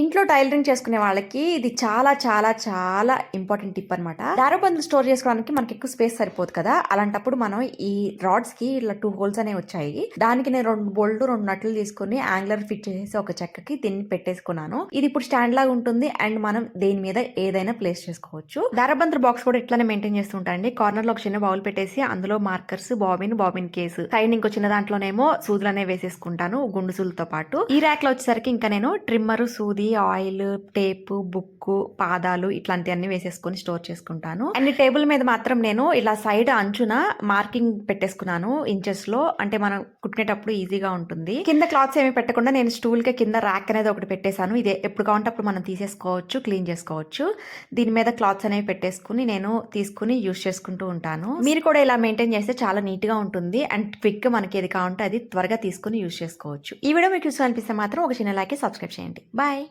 ఇంట్లో టైలరింగ్ చేసుకునే వాళ్ళకి ఇది చాలా చాలా చాలా ఇంపార్టెంట్ టిప్ అనమాట దారబందులు స్టోర్ చేసుకోవడానికి మనకి ఎక్కువ స్పేస్ సరిపోదు కదా? అలాంటప్పుడు మనం ఈ రాడ్స్కి ఇలా టూ హోల్స్ అనేవి వచ్చాయి. దానికి నేను రెండు బోల్డ్ రెండు నట్లు తీసుకుని యాంగులర్ ఫిట్ చేసి ఒక చెక్కకి దీన్ని పెట్టేసుకున్నాను. ఇది ఇప్పుడు స్టాండ్ లాగా ఉంటుంది అండ్ మనం దేని మీద ఏదైనా ప్లేస్ చేసుకోవచ్చు. దారబందులు బాక్స్ కూడా ఇట్లానే మెయింటైన్ చేస్తుంటాండి కార్నర్లో ఒక చిన్న బౌల్ పెట్టేసి అందులో markers bobbin bobbin case. Side ఇంకో చిన్న దాంట్లోనేమో సూదులు అనేవి వేసేసుకుంటాను గుండు సూదులతో పాటు. ఈ ర్యాక్లో వచ్చేసరికి ఇంకా నేను ట్రిమ్మర్ సూది ఆయిల్ టేప్ బుక్ పాదాలు ఇట్లాంటివన్నీ వేసేసుకొని స్టోర్ చేసుకుంటాను. అండ్ టేబుల్ మీద మాత్రం నేను ఇలా సైడ్ అంచున మార్కింగ్ పెట్టేసుకున్నాను ఇంచెస్లో అంటే మనం కుట్టినేటప్పుడు ఈజీగా ఉంటుంది. కింద క్లాత్స్ ఏమి పెట్టకుండా నేను స్టూల్కి కింద ర్యాక్ అనేది ఒకటి పెట్టేశాను. ఇదే ఎప్పుడు కావాలంటే అప్పుడు మనం తీసేసుకోవచ్చు క్లీన్ చేసుకోవచ్చు. దీని మీద క్లాత్స్ అనేవి పెట్టేసుకుని నేను తీసుకుని యూస్ చేసుకుంటూ ఉంటాను. మీరు కూడా ఇలా మెయింటైన్ చేస్తే చాలా నీట్గా ఉంటుంది. అండ్ క్విక్ మనకి ఏది కావాలంటే అది త్వరగా తీసుకుని యూస్ చేసుకోవచ్చు. ఈ వీడియో మీకు యూస్ అనిపిస్తే మాత్రం ఒక చిన్న లైక్ సబ్స్క్రైబ్ చేయండి. బాయ్!